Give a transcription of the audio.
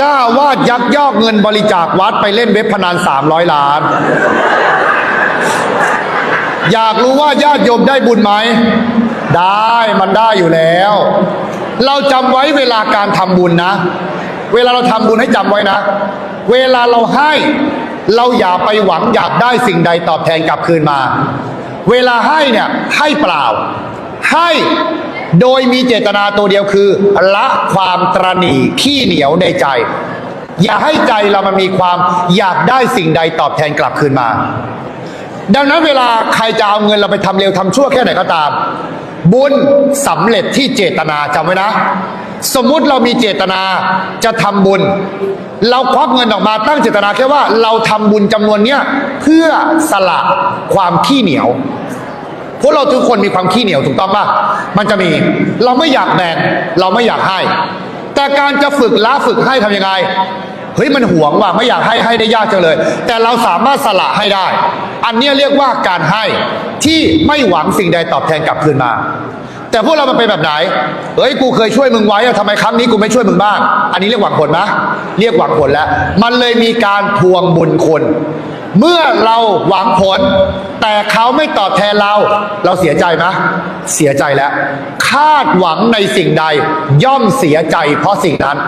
จ้าวาดยักยอกเงินบริจาควัดไปเล่นเว็บพนัน300ล้าน อยากรู้ว่าญาติโยมได้บุญไหม ได้มันได้อยู่แล้ว เราจำไว้เวลาการทำบุญนะ เวลาเราทำบุญให้จำไว้นะ เวลาเราให้ เราอย่าไปหวังอยากได้สิ่งใดตอบแทนกลับคืนมา เวลาให้เนี่ยให้เปล่า ให้ โดยมีเจตนาตัวเดียวคือ ละความตรณีขี้เหนียวในใจ อย่าให้ใจเรามันมีความอยากได้สิ่งใดตอบแทนกลับคืนมา ดังนั้นเวลาใครจะเอาเงินเราไปทำเร็วทำชั่วแค่ไหนก็ตาม บุญสำเร็จที่เจตนาจำไว้นะ สมมุติเรามีเจตนาจะทำบุญ เราควักเงินออกมาตั้งเจตนาแค่ว่าเราทำบุญจำนวนเนี้ยเพื่อสละความขี้เหนียว พวกเราทุกคนมีความขี้เหนียวถูกต้องปะมันจะมี เราไม่อยากแบ่งเราไม่อยากให้ แต่การจะฝึกละฝึกให้ทำยังไง เฮ้ยมันหวงว่ะไม่อยากให้ให้ได้ยากจังเลย แต่เราสามารถสละให้ได้ อันนี้เรียกว่าการให้ที่ไม่หวังสิ่งใดตอบแทนกลับคืนมา แต่พวกเรามันเป็นแบบไหนเฮ้ย กูเคยช่วยมึงไว้อะทำไมครั้งนี้กูไม่ช่วยมึงบ้าง อันนี้เรียกหวังผลไหมเรียกหวังผลแล้ว มันเลยมีการทวงบุญคุณ เมื่อเราหวังผล แต่เขาไม่ตอบแทนเรา เราเสียใจไหมเสียใจแล้ว คาดหวังในสิ่งใด ย่อมเสียใจเพราะสิ่งนั้น